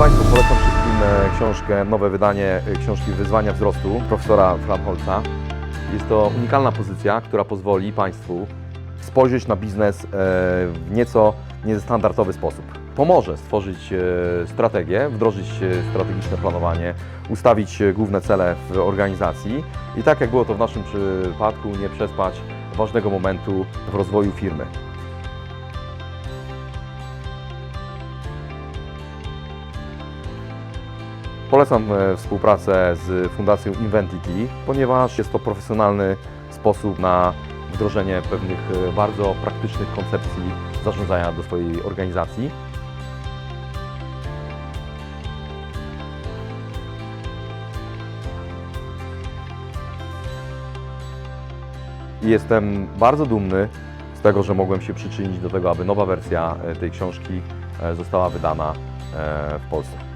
Państwu, polecam wszystkim e, książkę, nowe wydanie e, książki Wyzwania Wzrostu profesora Framholza. Jest to unikalna pozycja, która pozwoli Państwu spojrzeć na biznes e, w nieco niestandardowy sposób. Pomoże stworzyć strategię, wdrożyć strategiczne planowanie, ustawić główne cele w organizacji i tak jak było to w naszym przypadku, nie przespać ważnego momentu w rozwoju firmy. Polecam e, współpracę z Fundacją Inventity, ponieważ jest to profesjonalny sposób na wdrożenie pewnych e, bardzo praktycznych koncepcji zarządzania do swojej organizacji. Jestem bardzo dumny z tego, że mogłem się przyczynić do tego, aby nowa wersja e, tej książki została wydana w Polsce.